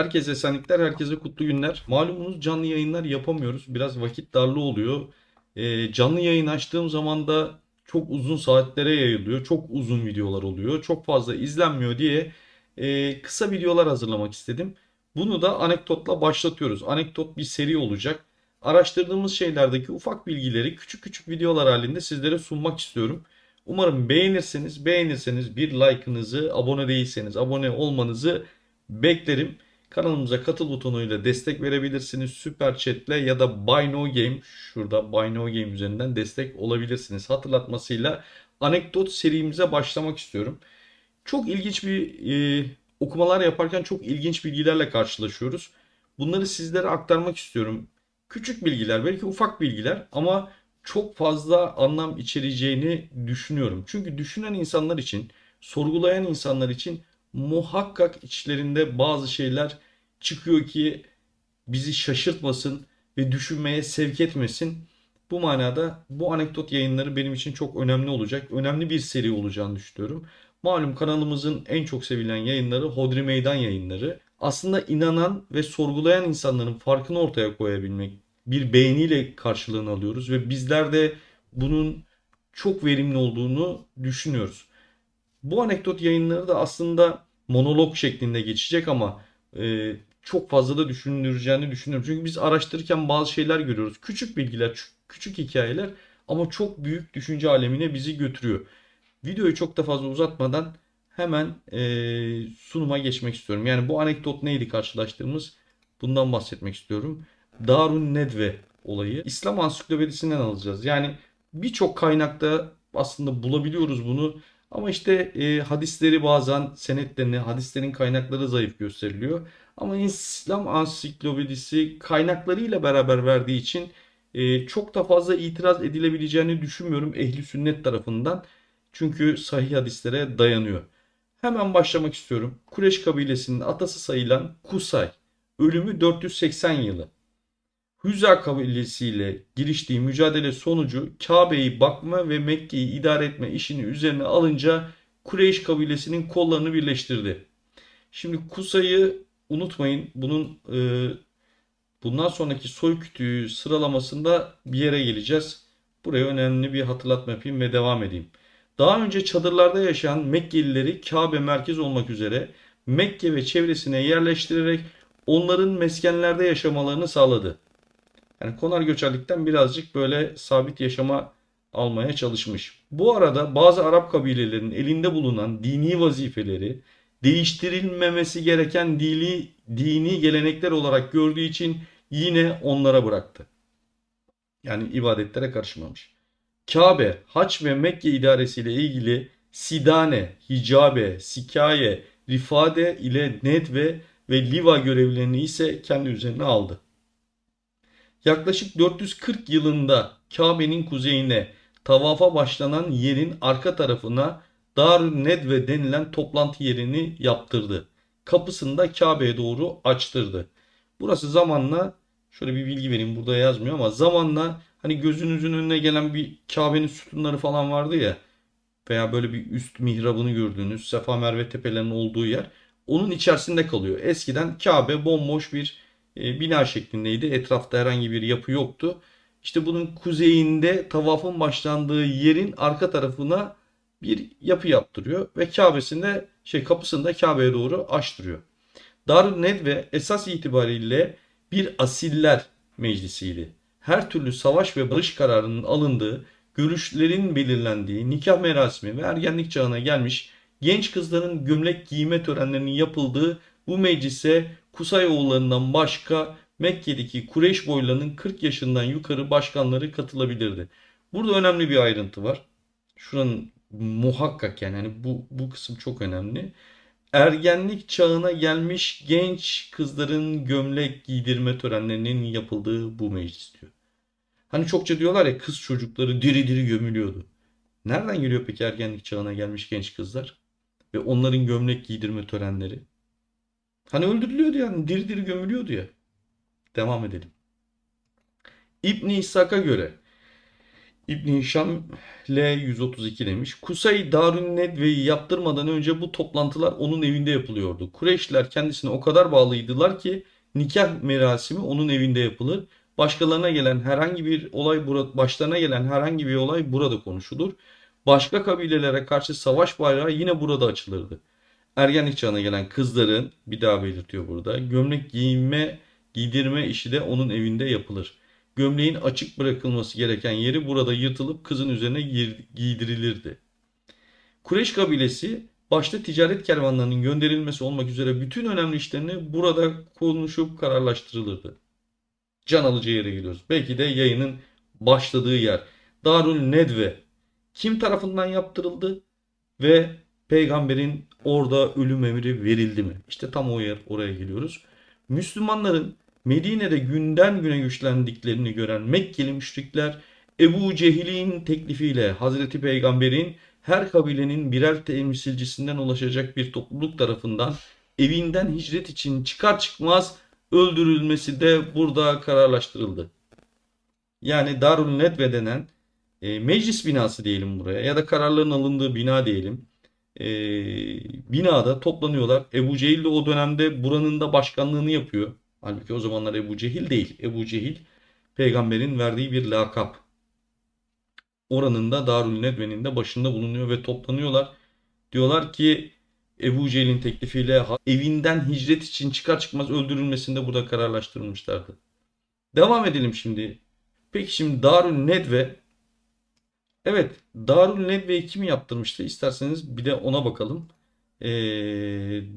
Herkese esenlikler, herkese kutlu günler. Malumunuz canlı yayınlar yapamıyoruz. Biraz vakit darlığı oluyor. Ee, canlı yayın açtığım zaman da çok uzun saatlere yayılıyor. Çok uzun videolar oluyor. Çok fazla izlenmiyor diye e, kısa videolar hazırlamak istedim. Bunu da anekdotla başlatıyoruz. Anekdot bir seri olacak. Araştırdığımız şeylerdeki ufak bilgileri küçük küçük videolar halinde sizlere sunmak istiyorum. Umarım beğenirseniz, beğenirseniz bir like'ınızı, abone değilseniz abone olmanızı beklerim. Kanalımıza katıl butonuyla destek verebilirsiniz. Süper Chat'le ya da Buy No Game şurada Buy No Game üzerinden destek olabilirsiniz. Hatırlatmasıyla anekdot serimize başlamak istiyorum. Çok ilginç bir e, okumalar yaparken çok ilginç bilgilerle karşılaşıyoruz. Bunları sizlere aktarmak istiyorum. Küçük bilgiler, belki ufak bilgiler ama çok fazla anlam içereceğini düşünüyorum. Çünkü düşünen insanlar için, sorgulayan insanlar için muhakkak içlerinde bazı şeyler çıkıyor ki bizi şaşırtmasın ve düşünmeye sevk etmesin. Bu manada bu anekdot yayınları benim için çok önemli olacak. Önemli bir seri olacağını düşünüyorum. Malum kanalımızın en çok sevilen yayınları Hodri Meydan yayınları. Aslında inanan ve sorgulayan insanların farkını ortaya koyabilmek, bir beğeniyle karşılığını alıyoruz ve bizler de bunun çok verimli olduğunu düşünüyoruz. Bu anekdot yayınları da aslında monolog şeklinde geçecek ama e, çok fazla da düşündüreceğini düşünüyorum. Çünkü biz araştırırken bazı şeyler görüyoruz. Küçük bilgiler, çü- küçük hikayeler ama çok büyük düşünce alemine bizi götürüyor. Videoyu çok da fazla uzatmadan hemen e, sunuma geçmek istiyorum. Yani bu anekdot neydi karşılaştığımız? Bundan bahsetmek istiyorum. Darun Nedve olayı. İslam ansiklopedisinden alacağız. Yani birçok kaynakta aslında bulabiliyoruz bunu. Ama işte e, hadisleri bazen senetlerini, hadislerin kaynakları zayıf gösteriliyor. Ama İslam ansiklopedisi kaynaklarıyla beraber verdiği için e, çok da fazla itiraz edilebileceğini düşünmüyorum ehli sünnet tarafından. Çünkü sahih hadislere dayanıyor. Hemen başlamak istiyorum. Kureş kabilesinin atası sayılan Kusay. Ölümü 480 yılı. Hüza kabilesiyle giriştiği mücadele sonucu Kabe'yi bakma ve Mekke'yi idare etme işini üzerine alınca Kureyş kabilesinin kollarını birleştirdi. Şimdi Kusay'ı unutmayın. Bunun e, bundan sonraki soy kütüğü sıralamasında bir yere geleceğiz. Buraya önemli bir hatırlatma yapayım ve devam edeyim. Daha önce çadırlarda yaşayan Mekkelileri Kabe merkez olmak üzere Mekke ve çevresine yerleştirerek onların meskenlerde yaşamalarını sağladı. Yani konar göçerlikten birazcık böyle sabit yaşama almaya çalışmış. Bu arada bazı Arap kabilelerinin elinde bulunan dini vazifeleri değiştirilmemesi gereken dini, dini gelenekler olarak gördüğü için yine onlara bıraktı. Yani ibadetlere karışmamış. Kabe, Haç ve Mekke idaresiyle ilgili Sidane, Hicabe, Sikaye, Rifade ile Nedve ve Liva görevlerini ise kendi üzerine aldı. Yaklaşık 440 yılında Kabe'nin kuzeyine tavafa başlanan yerin arka tarafına Darun Nedve denilen toplantı yerini yaptırdı. Kapısını da Kabe'ye doğru açtırdı. Burası zamanla şöyle bir bilgi vereyim burada yazmıyor ama zamanla hani gözünüzün önüne gelen bir Kabe'nin sütunları falan vardı ya veya böyle bir üst mihrabını gördüğünüz Sefa Merve tepelerinin olduğu yer onun içerisinde kalıyor. Eskiden Kabe bomboş bir bina şeklindeydi. Etrafta herhangi bir yapı yoktu. İşte bunun kuzeyinde tavafın başlandığı yerin arka tarafına bir yapı yaptırıyor ve Kabe'sinde şey kapısında Kabe'ye doğru açtırıyor. Darun Nedve esas itibariyle bir asiller meclisiydi. Her türlü savaş ve barış kararının alındığı, görüşlerin belirlendiği, nikah merasimi ve ergenlik çağına gelmiş genç kızların gömlek giyme törenlerinin yapıldığı bu meclise Kusayoğullarından başka Mekke'deki Kureyş boylarının 40 yaşından yukarı başkanları katılabilirdi. Burada önemli bir ayrıntı var. Şuranın muhakkak yani hani bu, bu kısım çok önemli. Ergenlik çağına gelmiş genç kızların gömlek giydirme törenlerinin yapıldığı bu meclis diyor. Hani çokça diyorlar ya kız çocukları diri diri gömülüyordu. Nereden geliyor peki ergenlik çağına gelmiş genç kızlar? Ve onların gömlek giydirme törenleri? Hani öldürülüyordu yani diri diri gömülüyordu ya. Devam edelim. İbn İshak'a göre İbn Hişam L132 demiş. Kusay Darün Nedve'yi yaptırmadan önce bu toplantılar onun evinde yapılıyordu. Kureyşliler kendisine o kadar bağlıydılar ki nikah merasimi onun evinde yapılır. Başkalarına gelen herhangi bir olay burada başlarına gelen herhangi bir olay burada konuşulur. Başka kabilelere karşı savaş bayrağı yine burada açılırdı. Ergenlik çağına gelen kızların bir daha belirtiyor burada. Gömlek giyinme, giydirme işi de onun evinde yapılır. Gömleğin açık bırakılması gereken yeri burada yırtılıp kızın üzerine giydirilirdi. Kureyş kabilesi başta ticaret kervanlarının gönderilmesi olmak üzere bütün önemli işlerini burada konuşup kararlaştırılırdı. Can alıcı yere geliyoruz. Belki de yayının başladığı yer. Darül Nedve kim tarafından yaptırıldı ve peygamberin orada ölüm emri verildi mi? İşte tam o yer oraya geliyoruz. Müslümanların Medine'de günden güne güçlendiklerini gören Mekkeli müşrikler Ebu Cehil'in teklifiyle Hazreti Peygamber'in her kabilenin birer temsilcisinden ulaşacak bir topluluk tarafından evinden hicret için çıkar çıkmaz öldürülmesi de burada kararlaştırıldı. Yani Darül Nedve denen e, meclis binası diyelim buraya ya da kararların alındığı bina diyelim. E, binada toplanıyorlar. Ebu Cehil de o dönemde buranın da başkanlığını yapıyor. Halbuki o zamanlar Ebu Cehil değil. Ebu Cehil peygamberin verdiği bir lakap. Oranın da Darül Nedve'nin de başında bulunuyor ve toplanıyorlar. Diyorlar ki Ebu Cehil'in teklifiyle evinden hicret için çıkar çıkmaz öldürülmesinde burada kararlaştırılmışlardı. Devam edelim şimdi. Peki şimdi Darül Nedve Evet, Darül Nedve'yi kim yaptırmıştı? İsterseniz bir de ona bakalım. Ee,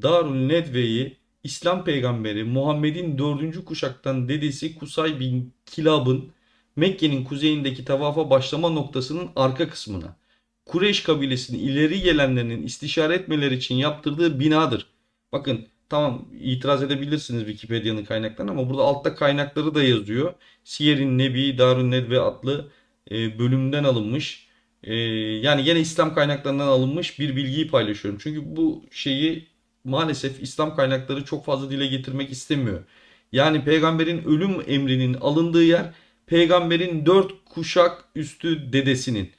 Darül Nedve'yi İslam peygamberi Muhammed'in dördüncü kuşaktan dedesi Kusay bin Kilab'ın Mekke'nin kuzeyindeki tavafa başlama noktasının arka kısmına Kureyş kabilesinin ileri gelenlerinin istişare etmeleri için yaptırdığı binadır. Bakın tamam itiraz edebilirsiniz Wikipedia'nın kaynaklarına ama burada altta kaynakları da yazıyor. Siyer-i Nebi Darül Nedve adlı e, bölümden alınmış. E, yani yine İslam kaynaklarından alınmış bir bilgiyi paylaşıyorum. Çünkü bu şeyi maalesef İslam kaynakları çok fazla dile getirmek istemiyor. Yani peygamberin ölüm emrinin alındığı yer peygamberin dört kuşak üstü dedesinin.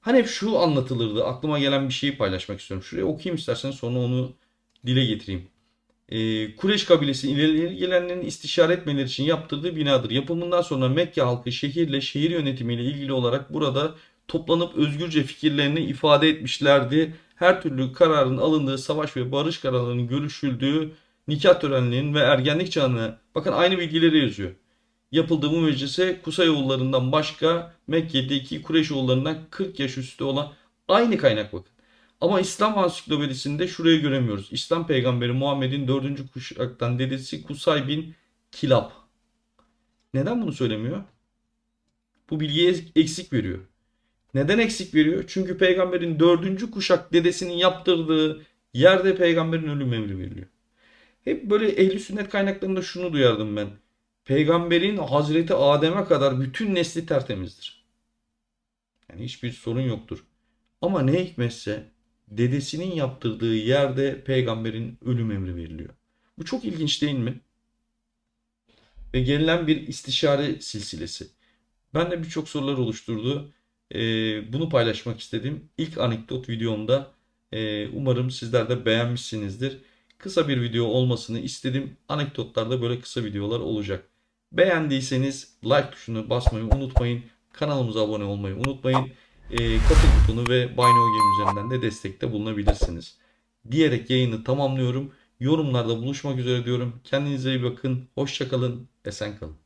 Hani hep şu anlatılırdı. Aklıma gelen bir şeyi paylaşmak istiyorum. Şuraya okuyayım istersen sonra onu dile getireyim. Ee, Kureş kabilesi ileri istişare etmeleri için yaptırdığı binadır. Yapımından sonra Mekke halkı şehirle şehir yönetimiyle ilgili olarak burada toplanıp özgürce fikirlerini ifade etmişlerdi. Her türlü kararın alındığı, savaş ve barış kararlarının görüşüldüğü, nikah törenlerinin ve ergenlik çağına bakın aynı bilgileri yazıyor. Yapıldığı bu meclise Kusayoğullarından başka Mekke'deki Kureyşoğullarından 40 yaş üstü olan aynı kaynak bakın. Ama İslam ansiklopedisinde şurayı göremiyoruz. İslam peygamberi Muhammed'in dördüncü kuşaktan dedesi Kusay bin Kilab. Neden bunu söylemiyor? Bu bilgiyi eksik veriyor. Neden eksik veriyor? Çünkü peygamberin dördüncü kuşak dedesinin yaptırdığı yerde peygamberin ölüm emri veriliyor. Hep böyle ehli sünnet kaynaklarında şunu duyardım ben. Peygamberin Hazreti Adem'e kadar bütün nesli tertemizdir. Yani hiçbir sorun yoktur. Ama ne hikmetse dedesinin yaptırdığı yerde peygamberin ölüm emri veriliyor. Bu çok ilginç değil mi? Ve gelinen bir istişare silsilesi. Ben de birçok sorular oluşturdu. Ee, bunu paylaşmak istedim. İlk anekdot videomda. Ee, umarım sizler de beğenmişsinizdir. Kısa bir video olmasını istedim. Anekdotlarda böyle kısa videolar olacak. Beğendiyseniz like tuşunu basmayı unutmayın. Kanalımıza abone olmayı unutmayın. Ee, katıl butonu ve Buy Game üzerinden de destekte bulunabilirsiniz. Diyerek yayını tamamlıyorum. Yorumlarda buluşmak üzere diyorum. Kendinize iyi bakın. Hoşçakalın. Esen kalın.